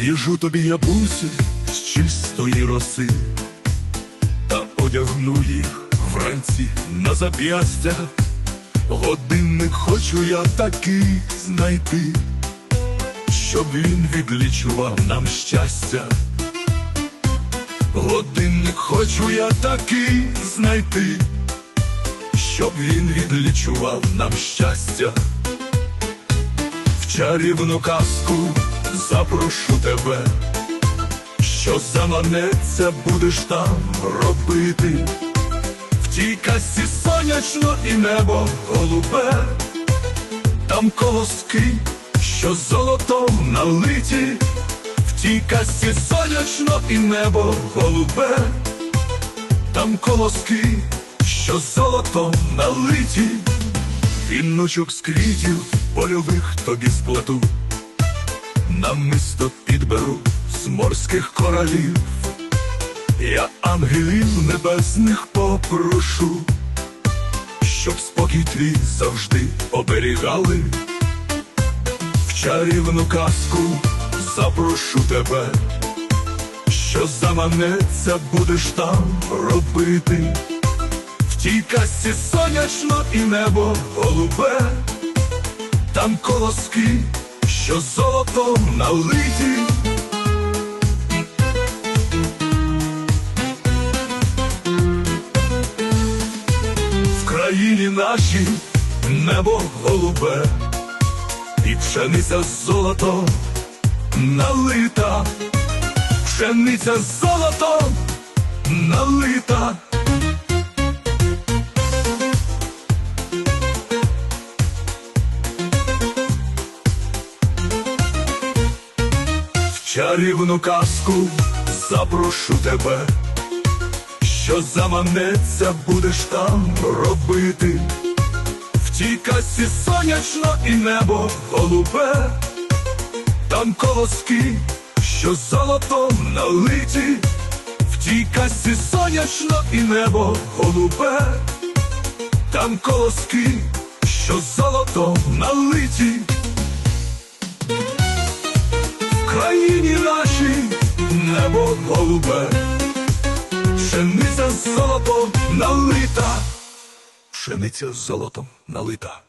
Зв'яжу тобі я буси з чистої роси, та одягну їх вранці на зап'ястя. Годинник хочу я такий знайти, щоб він відлічував нам щастя. Годинник хочу я такий знайти, щоб він відлічував нам щастя. В чарівну казку запрошу тебе, що заманеться будеш там робити. В тій касі сонячно і небо голубе, там колоски, що золотом налиті, в тій касі сонячно і небо голубе, там колоски, що золотом налиті, віночок з квітів польових тобі сплету, намисто підберу з морських коралів. Я ангелів небесних попрошу, щоб спокій твій завжди оберігали. В чарівну казку запрошу тебе, що заманеться будеш там робити. В тій касі сонячно і небо голубе, там колоски, що золотом налиті. В країні нашій небо голубе, і пшениця з золотом налита, пшениця з золотом налита. Чарівну казку запрошу тебе що заманеться будеш там робити. В тій касі сонячно і небо голубе, там колоски, що золотом налиті, в тій касі сонячно і небо голубе, там колоски, що золотом налиті. Небо голубе. Пшениця з золотом налита, пшениця з золотом налита.